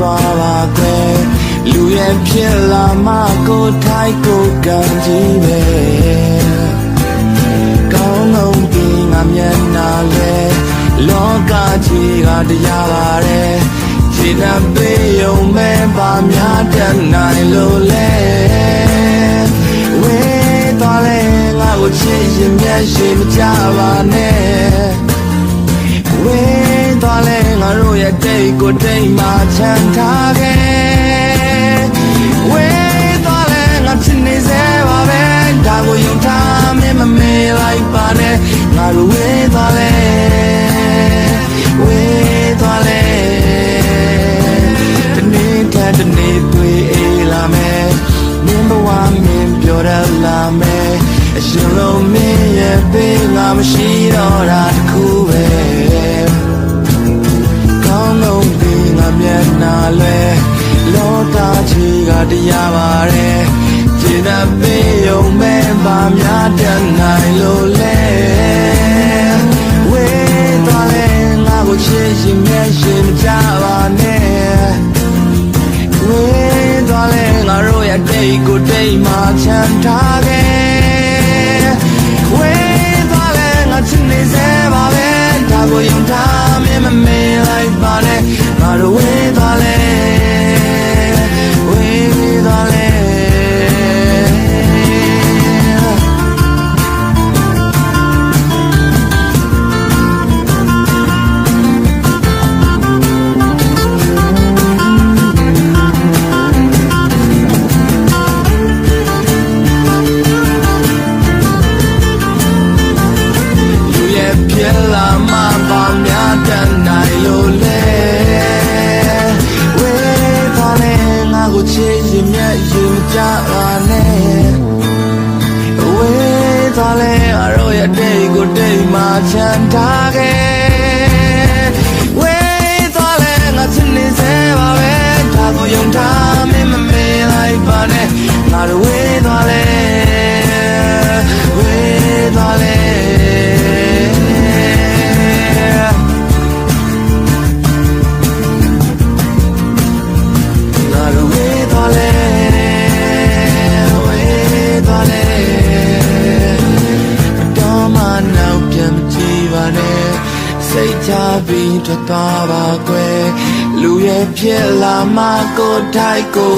သွားပါကွယ်လူရဲ့ဖြစ်လာမှကိုယ်ထိုက်ကိုကံကြီးပဲကောင်းလုံးပြီးငါမျက်နှာလဲလောကကြီးကတရားပါတယ်ခြေနှပ်ပေးယုံမဲ့ပါများတတ်နိုင်လို့လဲဝေးသွားလဲငါကိုချစ်ရင်မျက်ရှိမကြပါနဲ့ ငါတို့ရဲ့တိတ်ကိုတိတ်မှချမ်းထားခဲ့ဝေးသွားလဲငါချစ်နေစေပါပဲဒါကိုယုံထားမင်းမမေးလိုက်ပါနဲ့ငါတို့ဝေးသွားလဲဝေးသွားလဲတနေ့တည်းတနေ့တွေ့အေးလာမယ်မင်းဘဝမင်းပြောရလာမယ်အရှင်လုံးမင်းရဲ့ပေးငါမရှိတော့တာ လောကကြီးကတရားပါတယ်ခြေနှပ်ပေးယုံမဲ့ပါများတတ်နိုင်လို့လဲဝေးသွားလဲငါကိုချစ်ရင်မျက်ရှိမကြပါနဲ့ဝေးသွားလဲငါတို့ရဲ့တိတ်ကိုတိတ်မှချမ်းထားခဲ့ လာမှပါများတတ်နိုင်လို့လဲဝေးသွားလဲငါကိုချစ်ရင်မြတ်ရင်မကြပါနဲ့ဝေးသွားလဲအရောရဲ့တိတ်ကိုတိတ်မှချမ်းထားခဲ့ ပြီးထွက်သွားပါကွယ်လူရဲ့ဖြစ်လာမှကိုယ်ထိုက်ကို